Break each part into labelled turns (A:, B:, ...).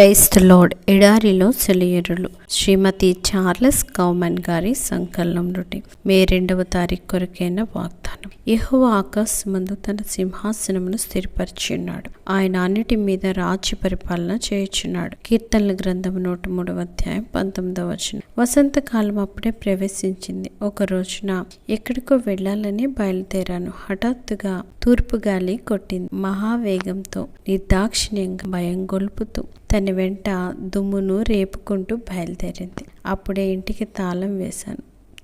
A: క్రైస్త load ఎడారిలో సెలియరులు. శ్రీమతి Charles కౌమన్ గారి సంకలనం నుండి. మే రెండవ తారీఖు కొరకైన వాగ్దానం యెహోవా ఆకాశమందు తన సింహాసనమును స్థిరపరిచి ఉన్నాడు ఆయన అన్నిటి మీద రాజ్య పరిపాలన చేయుచున్నాడు. కీర్తనల గ్రంథం నూట మూడవ అధ్యాయం పంతొమ్మిదవ వచనం. వసంతకాలం అప్పుడే ప్రవేశించింది. ఒక రోజున ఎక్కడికో వెళ్ళాలని బయలుదేరాను. హఠాత్తుగా తూర్పు గాలి కొట్టింది. మహావేగంతో నిర్దాక్షిణ్యంగా భయం గొలుపుతూ తన వెంట దుమ్మును రేపుకుంటూ బయలుదేరింది. అప్పుడే ఇంటికి తాళం వేశాను.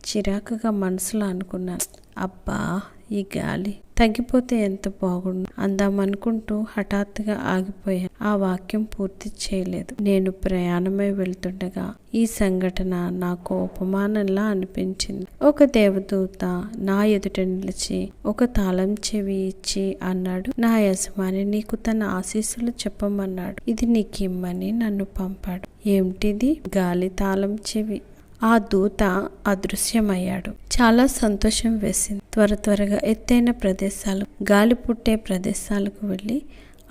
A: చిరాకుగా మనసులో అనుకున్నాను. అబ్బా ఈ గాలి తగ్గిపోతే ఎంత బాగుండు అందామనుకుంటూ హఠాత్తుగా ఆగిపోయాను. ఆ వాక్యం పూర్తి చేయలేదు. నేను ప్రయాణమై వెళ్తుండగా ఈ సంఘటన నాకు ఉపమానంలా అనిపించింది. ఒక దేవదూత నా ఎదుట నిలిచి ఒక తాళం చెవి ఇచ్చి అన్నాడు నా యజమాని నీకు తన ఆశీస్సులు చెప్పమన్నాడు. ఇది నీకిమ్మని నన్ను పంపాడు. ఏమిటిది? గాలి తాళం చెవి. ఆ దూత అదృశ్యమయ్యాడు. చాలా సంతోషం వేసింది. త్వర త్వరగా ఎత్తైన ప్రదేశాలు గాలి పుట్టే ప్రదేశాలకు వెళ్ళి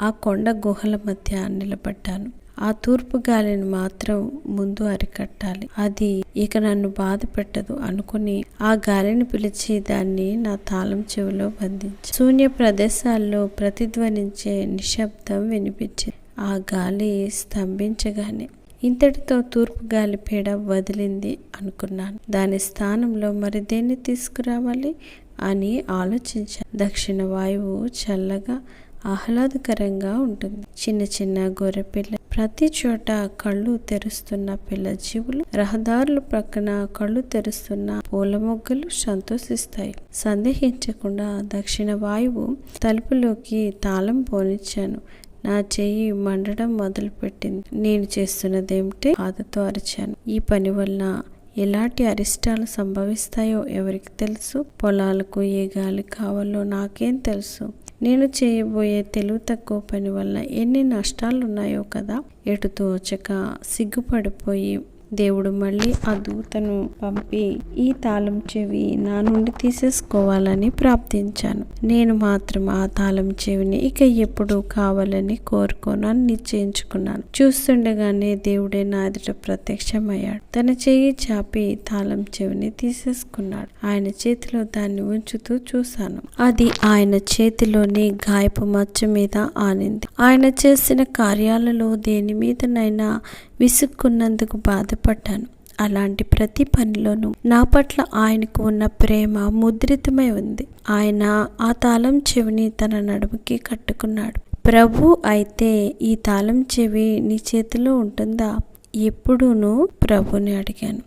A: ఆ కొండ గుహల మధ్య నిలబడ్డాను. ఆ తూర్పు గాలిని మాత్రం ముందు అరికట్టాలి. అది ఇక నన్ను బాధ పెట్టదు అనుకుని ఆ గాలిని పిలిచి దాన్ని నా తాళం చెవిలో బంధించి. శూన్య ప్రదేశాల్లో ప్రతిధ్వనించే నిశ్శబ్దం వినిపించింది. ఆ గాలి స్తంభించగానే ఇంతటితో తూర్పు గాలిపేడ వదిలింది అనుకున్నాను. దాని స్థానంలో మరి దేన్ని తీసుకురావాలి అని ఆలోచించాను. దక్షిణ వాయువు చల్లగా ఆహ్లాదకరంగా ఉంటుంది. చిన్న చిన్న గొర్రెపిల్ల ప్రతి చోట కళ్ళు తెరుస్తున్న పిల్ల జీవులు రహదారుల ప్రక్కన కళ్ళు తెరుస్తున్న పూల మొగ్గలు సంతోషిస్తాయి. సందేహించకుండా దక్షిణ వాయువు తలుపులోకి తాళం పోనిచ్చాను. నా చెయ్యి మండడం మొదలుపెట్టింది. నేను చేస్తున్నదేమిటి బాధతో అరిచాను. ఈ పని వలన ఎలాంటి అరిష్టాలు సంభవిస్తాయో ఎవరికి తెలుసు? పొలాలకు ఏ గాలి కావాలో నాకేం తెలుసు? నేను చేయబోయే తెలివి తక్కువ పని వల్ల ఎన్ని నష్టాలు ఉన్నాయో కదా? ఎటు తోచక సిగ్గుపడిపోయి దేవుడు మళ్ళీ ఆ దూతను పంపి ఈ తాళం చెవి నా నుండి తీసేసుకోవాలని ప్రార్థించాను. నేను మాత్రం ఆ తాళం చెవిని ఇక ఎప్పుడు కావాలని కోరుకోనని నిశ్చయించుకున్నాను. చూస్తుండగానే దేవుడే నా ఎదుట ప్రత్యక్షమయ్యాడు. తన చెయ్యి చాపి తాళం చెవిని తీసేసుకున్నాడు. ఆయన చేతిలో దాన్ని ఉంచుతూ చూశాను. అది ఆయన చేతిలోని గాయపు మచ్చ మీద ఆనింది. ఆయన చేసిన కార్యాలలో దేని మీదనైనా విసుక్కున్నందుకు బాధ బాధపడ్డాను. అలాంటి ప్రతి పనిలోనూ నా పట్ల ఆయనకు ఉన్న ప్రేమ ముద్రితమై ఉంది. ఆయన ఆ తాళం చెవిని తన నడుముకి కట్టుకున్నాడు. ప్రభు అయితే ఈ తాళం చెవి నీ చేతిలో ఉంటుందా? ఎప్పుడూను? ప్రభుని అడిగాను.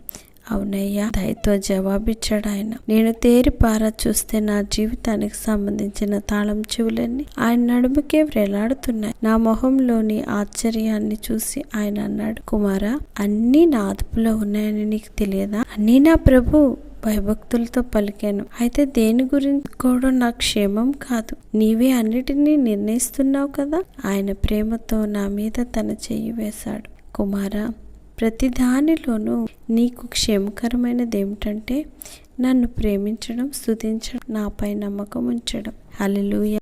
A: అవునయ్యా దయతో జవాబిచ్చాడు ఆయన నేను తేరి పారా చూస్తే నా జీవితానికి సంబంధించిన తాళం చెవులన్నీ ఆయన నడుముకే వ్రేలాడుతున్నాయి. నా మొహంలోని ఆశ్చర్యాన్ని చూసి ఆయన అన్నాడు కుమారా అన్నీ నా అదుపులో ఉన్నాయని నీకు తెలియదా? అన్నీ నా ప్రభు భయభక్తులతో పలికాను. అయితే దేని గురించి కూడా నా క్షేమం కాదు. నీవే అన్నిటినీ నిర్ణయిస్తున్నావు కదా? ఆయన ప్రేమతో నా మీద తన చెయ్యి వేశాడు. కుమారా ప్రతి దానిలోనూ నీకు క్షేమకరమైనది ఏమిటంటే నన్ను ప్రేమించడం స్థుతించడం నాపై నమ్మకం ఉంచడం. హల్లెలూయా.